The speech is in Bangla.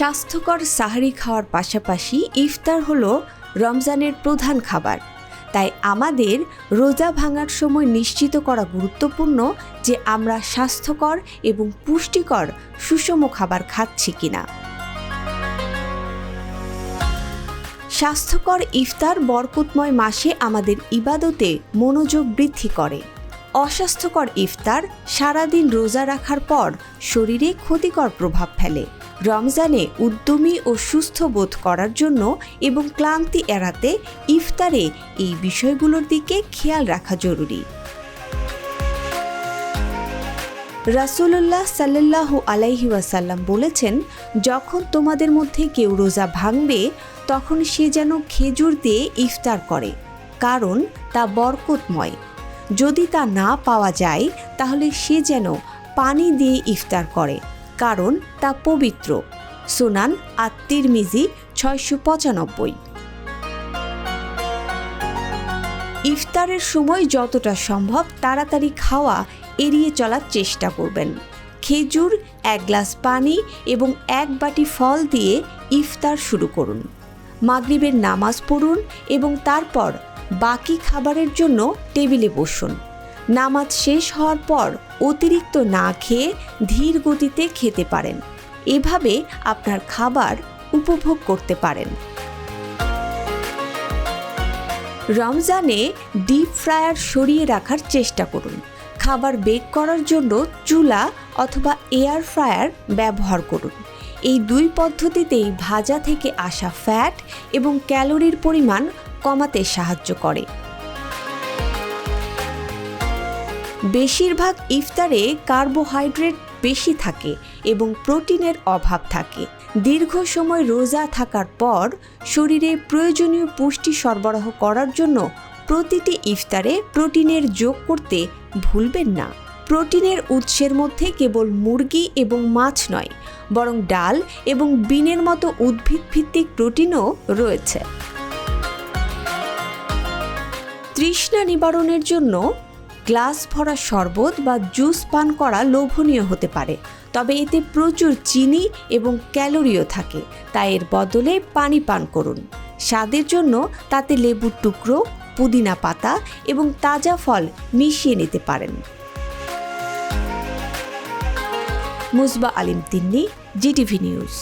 স্বাস্থ্যকর সাহারি খাওয়ার পাশাপাশি ইফতার হলো রমজানের প্রধান খাবার। তাই আমাদের রোজা ভাঙার সময় নিশ্চিত করা গুরুত্বপূর্ণ যে আমরা স্বাস্থ্যকর এবং পুষ্টিকর সুষম খাবার খাচ্ছি কিনা। স্বাস্থ্যকর ইফতার বরকতময় মাসে আমাদের ইবাদতে মনোযোগ বৃদ্ধি করে। অস্বাস্থ্যকর ইফতার সারাদিন রোজা রাখার পর শরীরে ক্ষতিকর প্রভাব ফেলে। রমজানে উদ্যমী ও সুস্থ বোধ করার জন্য এবং ক্লান্তি এড়াতে ইফতারে এই বিষয়গুলোর দিকে খেয়াল রাখা জরুরি। রাসূলুল্লাহ সাল্লাল্লাহু আলাইহি ওয়াসাল্লাম বলেছেন, যখন তোমাদের মধ্যে কেউ রোজা ভাঙবে, তখন সে যেন খেজুর দিয়ে ইফতার করে, কারণ তা বরকতময়। যদি তা না পাওয়া যায়, তাহলে সে যেন পানি দিয়ে ইফতার করে। কারণ তা পবিত্র। সুনান আত্মির মিজি ছয়শো পঁচানব্বই। ইফতারের সময় যতটা সম্ভব তাড়াতাড়ি খাওয়া এড়িয়ে চলার চেষ্টা করবেন। খেজুর, এক গ্লাস পানি এবং এক বাটি ফল দিয়ে ইফতার শুরু করুন। মাগরিবের নামাজ পড়ুন এবং তারপর বাকি খাবারের জন্য টেবিলে বসুন। নামাজ শেষ হওয়ার পর অতিরিক্ত না খেয়ে ধীর গতিতে খেতে পারেন। এভাবে আপনার খাবার উপভোগ করতে পারেন। রমজানে ডিপ ফ্রায়ার সরিয়ে রাখার চেষ্টা করুন। খাবার বেক করার জন্য চুলা অথবা এয়ার ফ্রায়ার ব্যবহার করুন। এই দুই পদ্ধতিতেই ভাজা থেকে আসা ফ্যাট এবং ক্যালোরির পরিমাণ কমাতে সাহায্য করে। বেশিরভাগ ইফতারে কার্বোহাইড্রেট বেশি থাকে এবং প্রোটিনের অভাব থাকে। দীর্ঘ সময় রোজা থাকার পর শরীরে প্রয়োজনীয় পুষ্টি সরবরাহ করার জন্য প্রতিটি ইফতারে প্রোটিনের যোগ করতে ভুলবেন না। প্রোটিনের উৎসের মধ্যে কেবল মুরগি এবং মাছ নয়, বরং ডাল এবং বিনের মতো উদ্ভিদ ভিত্তিক প্রোটিনও রয়েছে। তৃষ্ণা নিবারণের জন্য গ্লাস ভরা শরবত বা জুস পান করা লোভনীয় হতে পারে, তবে এতে প্রচুর চিনি এবং ক্যালোরিও থাকে, তাই এর বদলে পানি পান করুন। স্বাদের জন্য তাতে লেবুর টুকরো, পুদিনা পাতা এবং তাজা ফল মিশিয়ে নিতে পারেন। Musba Alim Tinni, GTV news.